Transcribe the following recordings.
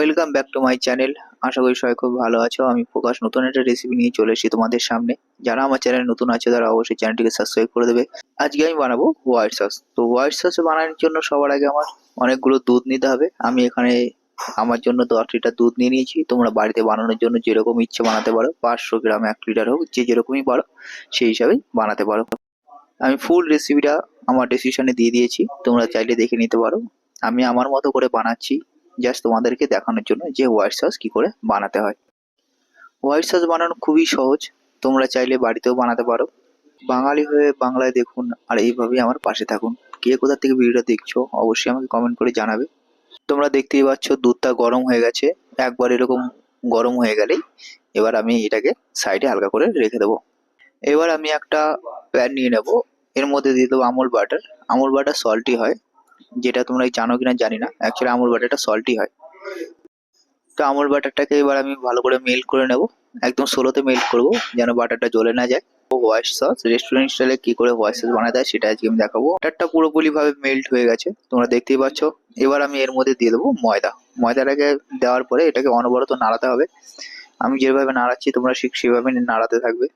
Welcome back to my channel আশা করি সবাই খুব ভালো আছো। আমি প্রকাশ, নতুন একটা রেসিপি নিয়ে চলে এসেছি তোমাদের সামনে। যারা আমার চ্যানেল নতুন আছে, তারা অবশ্যই চ্যানেলটিকে সাবস্ক্রাইব করে দেবে। আজকে আমি বানাবো হোয়াইট সস তো হোয়াইট সস বানানোর জন্য সবার আগে আমার অনেকগুলো দুধ নিতে হবে। আমি এখানে আমার জন্য দশ লিটার দুধ নিয়ে নিয়েছি। তোমরা বাড়িতে বানানোর জন্য যেরকম ইচ্ছে বানাতে পারো, পাঁচশো গ্রাম এক লিটার হোক, যে যেরকমই পারো, সেই হিসাবেই বানাতে পারো। আমি ফুল রেসিপিটা আমার ডিসিশনে দিয়ে দিয়েছি। তোমরা চাইলে দেখে নিতে পারো। আমি আমার মতো করে বানাচ্ছি। জাস্ট তোমাদেরকে দেখানোর জন্য যে হোয়াইট সস কি করে বানাতে হয়। হোয়াইট সস বানানো খুবই সহজ, তোমরা চাইলে বাড়িতেও বানাতে পারো। বাঙালি হয়ে বাংলায় দেখুন আর এইভাবেই আমার পাশে থাকুন। কে কোথা থেকে ভিডিওটা দেখছ অবশ্যই আমাকে কমেন্ট করে জানাবে। তোমরা দেখতেই পাচ্ছ দুধটা গরম হয়ে গেছে। একবার এরকম গরম হয়ে গেলেই এবার আমি এটাকে সাইডে হালকা করে রেখে দেবো। এবার আমি একটা প্যান নিয়ে নেব। এর মধ্যে দিয়ে দেবো আমুল বাটার আমুল বাটার সল্টই হয়। যেটা তোমরা জানো কিনা জানি না। অ্যাকচুয়ালি আমুল বাটারটা সল্টি হয়। তো আমুল বাটারটাকে এবার আমি ভালো করে মেল্ট করে নেব। একদম স্লোতে মেল্ট করব, যেন বাটারটা জ্বলে না যায়। হোয়াইট সস রেস্টুরেন্ট স্টাইলে কি করে হোয়াইট সস বানাতে হয় সেটা আজকে আমি দেখাবো। বাটারটা পুরোপুরি ভাবে মেল্ট হয়ে গেছে, তোমরা দেখতেই পাচ্ছ। এবার আমি এর মধ্যে দিয়ে দেবো ময়দা। ময়দাটাকে দেওয়ার পরে এটাকে অনবরত নাড়াতে হবে। আমি যেভাবে নাড়াচ্ছি, তোমরা ঠিক সেভাবে নাড়াতে থাকবে।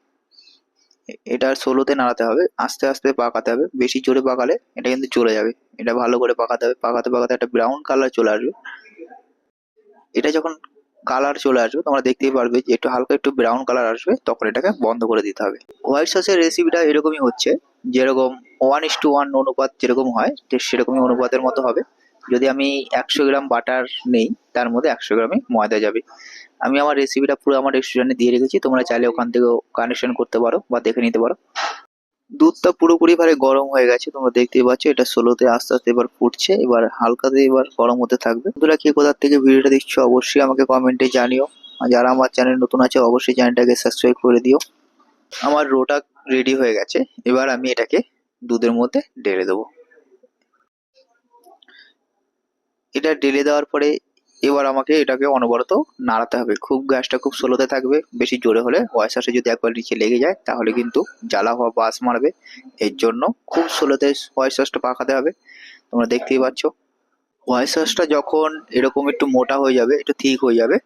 এটা সোলোতে নাড়াতে হবে। আস্তে আস্তে পাকাতে হবে। বেশি জোরে পাকালে এটা কিন্তু চলে যাবে। এটা ভালো করে পাকাতে হবে। পাকাতে পাকাতে একটা ব্রাউন কালার চলে আসবে। এটা যখন কালার চলে আসবে, তোমরা দেখতেই পারবে যে একটু হালকা একটু ব্রাউন কালার আসবে, তখন এটাকে বন্ধ করে দিতে হবে। হোয়াইট সসের রেসিপিটা এরকমই হচ্ছে, যেরকম ওয়ান ইস টু ওয়ান অনুপাত যেরকম হয় সেরকমই অনুপাতের মতো হবে। যদি আমি একশো গ্রাম বাটার নেই, তার মধ্যে একশো গ্রামই ময়দা যাবে। আমি আমার রেসিপিটা পুরো আমার রেস্টুরেন্টে দিয়ে রেখেছি, তোমরা চাইলে ওখান থেকেও কানেকশন করতে পারো বা দেখে নিতে পারো। দুধটা পুরোপুরি ভাবে গরম হয়ে গেছে, তোমরা দেখতেই পাচ্ছ, এটা ষোলোতে আস্তে আস্তে এবার ফুটছে, এবার হালকাতে এবার গরম হতে থাকবে। বন্ধুরা, কে কোথার থেকে ভিডিওটা দেখছ, অবশ্যই আমাকে কমেন্টে জানিও। আর যারা আমার চ্যানেল নতুন আছে, অবশ্যই চ্যানেলটাকে সাবস্ক্রাইব করে দিও। আমার রোটা রেডি হয়ে গেছে, এবার আমি এটাকে দুধের মধ্যে ঢেলে দেবো। এটা ঢেলে দেওয়ার পরে এবার আমাকে এটাকে অনবরত নাড়াতে হবে। খুব গ্যাসটা খুব স্লোতে থাকবে, বেশি জোরে হলে হোয়াইট সসে যদি একবার নিচে লেগে যায়, তাহলে কিন্তু জ্বালা হওয়া বাস মারবে। এর জন্য খুব স্লোতে হোয়াইট সসটা পাকাতে হবে। তোমরা দেখতেই পাচ্ছ। হোয়াইট সসটা যখন এরকম একটু মোটা হয়ে যাবে, একটু ঠিক হয়ে যাবে,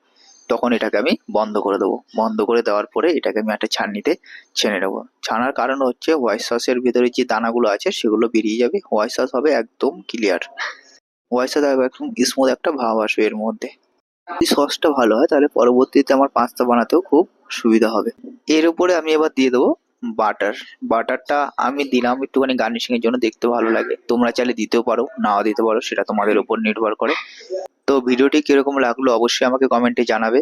তখন এটাকে আমি বন্ধ করে দেবো। বন্ধ করে দেওয়ার পরে এটাকে আমি একটা ছাননিতে ছেনে নেব। ছানার কারণ হচ্ছে হোয়াইট সসের ভিতরে যে দানাগুলো আছে, সেগুলো বেরিয়ে যাবে। হোয়াইট সস হবে একদম ক্লিয়ার হোয়াইট থাকবে একদম স্মুথ একটা ভাব আসবে এর মধ্যে। যদি সসটা ভালো হয়, তাহলে পরবর্তীতে আমার পাস্তা বানাতেও খুব সুবিধা হবে। এর উপরে আমি এবার দিয়ে দেবো বাটার বাটারটা আমি দিলাম একটুখানি গার্নিশিং এর জন্য, দেখতে ভালো লাগে। তোমরা চাইলে দিতেও পারো, নাও দিতে পারো, সেটা তোমাদের উপর নির্ভর করে। তো ভিডিওটি কীরকম লাগল অবশ্যই আমাকে কমেন্টে জানাবে।